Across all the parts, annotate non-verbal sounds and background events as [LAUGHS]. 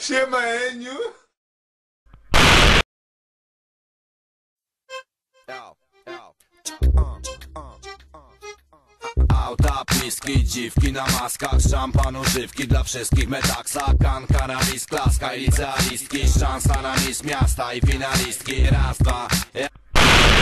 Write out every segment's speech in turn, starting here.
Siema Eniu. Auta, piski, dziwki na maskach Szampan, używki dla wszystkich Metaksa, kan, kanabis, klaska I licealistki, szansa na mistrz miasta I finalistki, raz, dwa ja.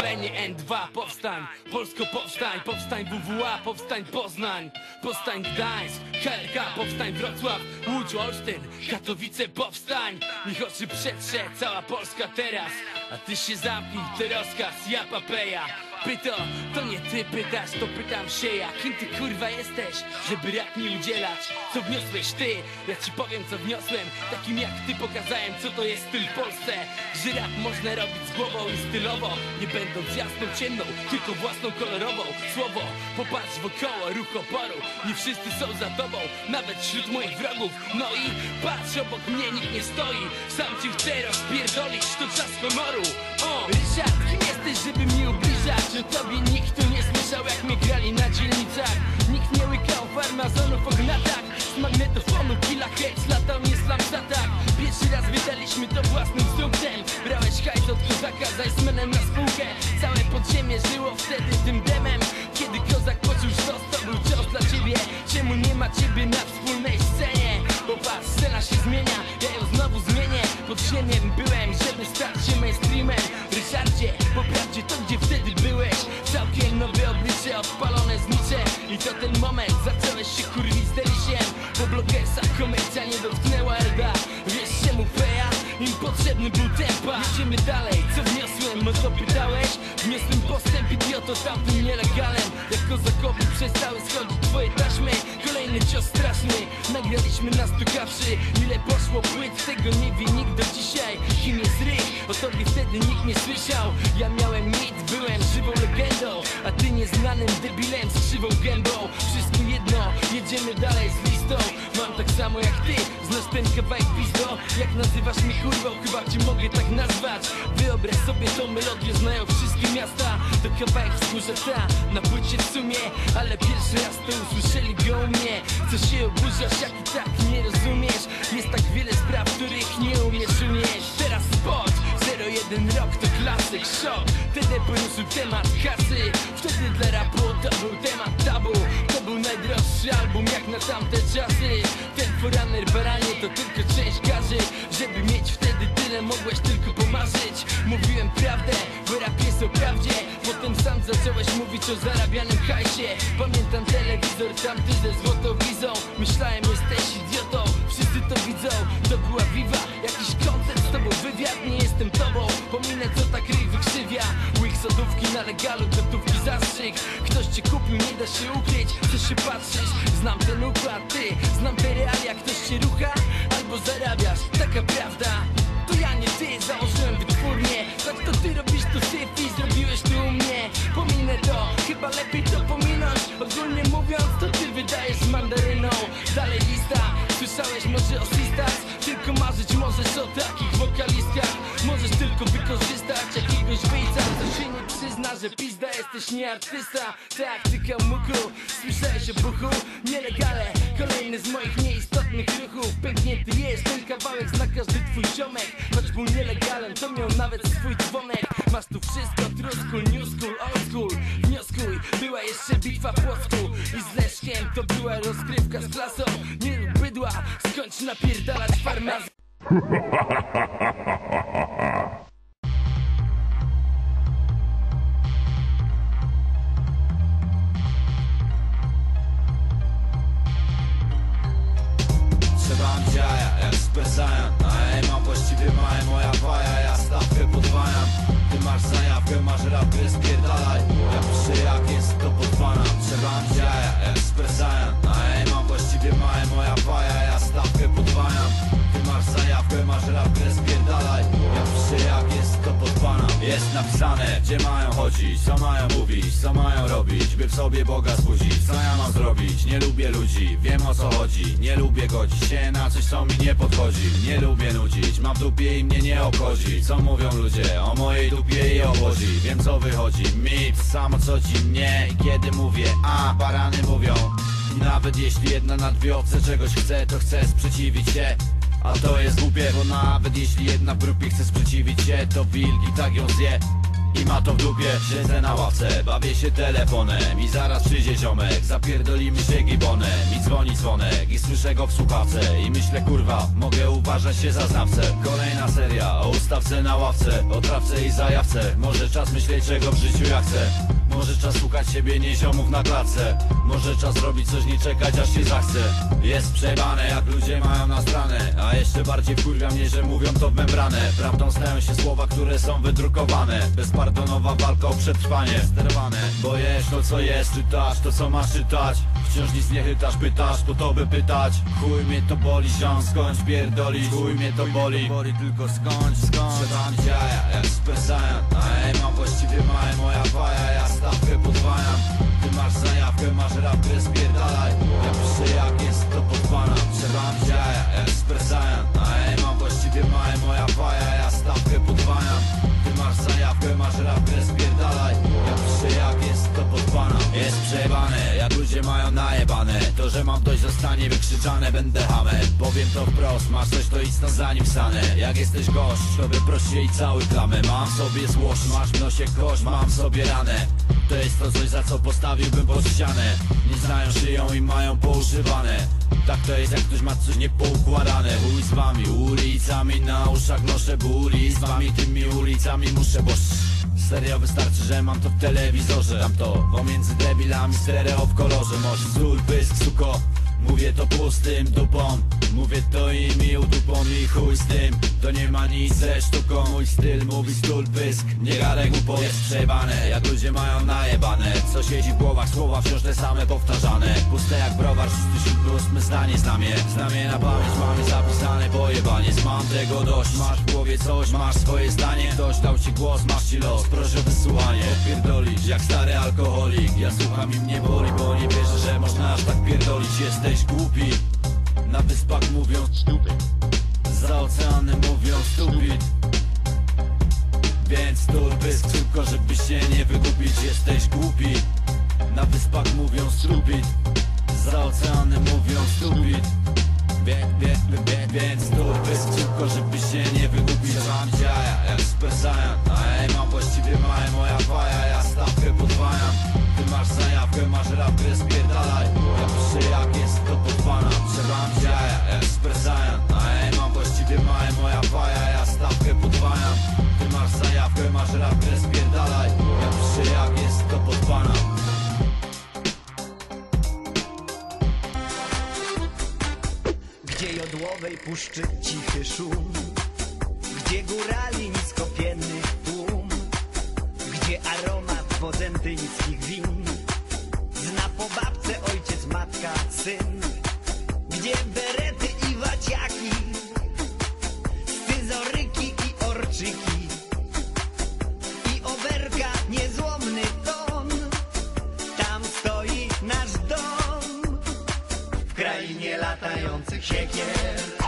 Lenie N2 powstań, Polsko powstań, powstań WWA, powstań Poznań, powstań Gdańsk, HLK, powstań Wrocław, Łódź, Olsztyn, Katowice, powstań, niech oczy przetrze cała Polska teraz, a ty się zamknij, to rozkaz, ja papeja. Pyto, to nie ty pytasz, to pytam się ja. Kim ty kurwa jesteś, żeby rap mi udzielać? Co wniosłeś ty, ja ci powiem co wniosłem. Takim jak ty pokazałem co to jest styl w Polsce. Że rap można robić z głową i stylowo. Nie będąc jasną, ciemną, tylko własną kolorową. Słowo, popatrz wokoło, ruch oporu. Nie wszyscy są za tobą, nawet wśród moich wrogów. No i patrz, obok mnie nikt nie stoi. Sam ci chcę rozpierdolić, to czas honoru O, Ryszard, kim jesteś, żeby mnie ubliżać? O tobie nikt tu nie słyszał, jak mnie grali na dzielnicach? Nikt nie łykał farmazonów o gnatach Z magnetofonu killa hejs latał nie slam zatak Pierwszy raz wydaliśmy to własnym wzroktem Brałeś hajs od kozaka za Icemenem na spółkę. Całe podziemie żyło wtedy tym demem odpalone znicze I to ten moment, zacząłeś się kurwić z delisiem. Po blogersach komercja nie dotknęła Elda Wiesz czemu peja? Im potrzebny był tempa. Idziemy dalej, co wniosłem, o co pytałeś? Wniosłem postęp, idioto tamtym nielegalem. Jak kozakowi przestały schodzić cios straszny, nagraliśmy nas tukawszy Ile poszło płyt, tego nie wie nikt do dzisiaj. Kim jest Rych? O tobie wtedy nikt nie słyszał. Ja miałem mit, byłem żywą legendą. A ty nieznanym debilem z krzywą gębą. Wszystko jedno, jedziemy dalej z listą Mam tak samo jak ty, znasz ten kawałek pizdo? Jak nazywasz mnie kurwą, chyba cię mogę tak nazwać. Wyobraź sobie tą melodię, znają wszystkie miasta. To kawałek wzgórza ta, na płycie w sumie Ale pierwszy raz to usłyszeli go u mnie. Co się oburzasz, jak i tak nie rozumiesz 01 rok to klasyk, szok. Wtedy poruszył temat kasy. Wtedy dla rapu to był temat tabu. To był najdroższy album jak na tamte czasy. Ten Forerunner baranie to tylko część garzy Żeby mieć wtedy tyle mogłeś tylko pomarzyć. Mówiłem prawdę, bo rap jest o prawdzie. Potem sam zacząłeś mówić o zarabianym hajsie. Pamiętam telewizor tamty ze złotą na legalu, gotówki zastrzyk. Ktoś cię kupił, nie da się ukryć. Chcesz się patrzeć, znam ten układ Ty, znam te realia, ktoś się rucha Albo zarabiasz, taka prawda. To ja nie ty, założyłem wytwórnię. Tak to ty robisz to syf że jesteś nie artysta Tak, ty kamuku, słyszałeś o buchu Nielegale, kolejny z moich nieistotnych ruchów. Pęknięty jest ten kawałek, zna każdy twój ziomek. Choć był nielegalem, to miał nawet swój dzwonek. Masz tu wszystko, school, new school, old school. Wnioskuj, była jeszcze bitwa płocku I z Leszkiem to była rozgrywka z klasą. Nie bydła, skończ napierdalać farmazon [LAUGHS] Trzeba jaja, jak Super Saiyan A ja mam właściwie małe moja paja Ja stawkę podwajam. Ty masz zajawkę, masz rap, gry spierdalaj. Ja piszę jak jest to podwana Trzeba jaja, jak Super Saiyan A ja mam właściwie małe moja napisane, gdzie mają chodzić Co mają mówić, co mają robić By w sobie Boga zbudzić Co ja mam zrobić? Nie lubię ludzi Wiem o co chodzi Nie lubię godzić się na coś co mi nie podchodzi Nie lubię nudzić Mam w dupie i mnie nie obchodzi Co mówią ludzie o mojej dupie i obodzi Wiem co wychodzi mi Samo co ci mnie kiedy mówię a Barany mówią nawet jeśli jedna na dwie owce czegoś chce, to chce sprzeciwić się A to jest głupie, bo nawet jeśli jedna w grupie chce sprzeciwić się To wilk i tak ją zje. I ma to w dupie Siedzę na ławce, bawię się telefonem. I zaraz przyjdzie ziomek, zapierdolimy się gibonem. I dzwoni dzwonek i słyszę go w słuchawce. I myślę kurwa, mogę uważać się za znawcę. Kolejna seria o ustawce na ławce. O trawce i zajawce Może czas myśleć czego w życiu ja chcę Może czas szukać siebie nie ziomów na klatce. Może czas robić coś nie czekać aż się zachce. Jest przejebane jak ludzie mają nas ranę A jeszcze bardziej wkurwia mnie, że mówią to w membranę Prawdą stają się słowa, które są wydrukowane. Bezpardonowa walka o przetrwanie. Sterowane. Bo jesz to co jest, czytasz to co masz czytać. Wciąż nic nie chytasz, pytasz po to by pytać. Chuj mnie to boli, ziom, skądś pierdolić? Chuj mnie to boli, boli tylko skądś, skądź Trzeba mi jaja, jak Saiyan A ej, mam właściwie małe moja faja Ja stawkę podwajam. Ty masz zajawkę, masz rap, grę spierdalaj Ja piszę jak jest to podwana. Trzeba mi jaja, Saiyan A ej, mam właściwie małe moja faja Ja stawkę podwajam. Ty masz zajawkę, masz rap, grę spierdalaj Ja piszę jak jest to podwana. Jest przejebane, jak ludzie mają najebane. To, że mam dość zostanie wykrzyczane. Będę hamem, powiem to wprost Masz coś to idź stąd zanim wstanę. Jak jesteś gość, to wyproś się i cały klamę. Mam sobie złość, masz w nosie kość Mam sobie ranę To jest to coś za co postawiłbym pod ścianę. Nie znają szyją i mają poużywane. Tak to jest jak ktoś ma coś niepoukładane. Chuj z wami, ulicami na uszach noszę buli. Z wami tymi ulicami muszę, bo Serio wystarczy, że mam to w telewizorze. Tam to pomiędzy debilami stereo w kolorze. Może zról, pysk, suko Mówię to pustym dupom Mówię to im i udupom i chuj z tym. To nie ma nic ze sztuką Mój styl mówi stul pysk. Nie gadaj głupot jest przejebane. Jak ludzie mają najebane. Co siedzi w głowach słowa wciąż te same powtarzane. Puste jak browar, szósty, siódmy, ósmy zdanie znamie. Znamie na pamięć mamy zapisane pojebanie. Mam tego dość, masz w głowie coś, masz swoje zdanie. Ktoś dał ci głos, masz ci los, proszę wysłuchanie Pierdolić jak stary alkoholik. Ja słucham i mnie boli, bo nie wierzę, że można aż tak pierdolić. Jesteś głupi Na wyspach mówią stupid. Za oceanem mówią stupid. Więc turbysk tylko żeby się nie wygubić. Jesteś głupi. Na wyspach mówią stupid. Za oceanem mówią stupid. Wie, wie, wie, wie, Więc turbysk tylko żeby się nie wygubić. Mam jaja jak Super puszczy cichy szum. Gdzie górali niskopienny tłum Gdzie aromat podęty niskich win. Zna po babce ojciec, matka, syn. Gdzie berety i waciaki Scyzoryki i orczyki. I oberka niezłomny ton Tam stoi nasz dom. W krainie latających siekier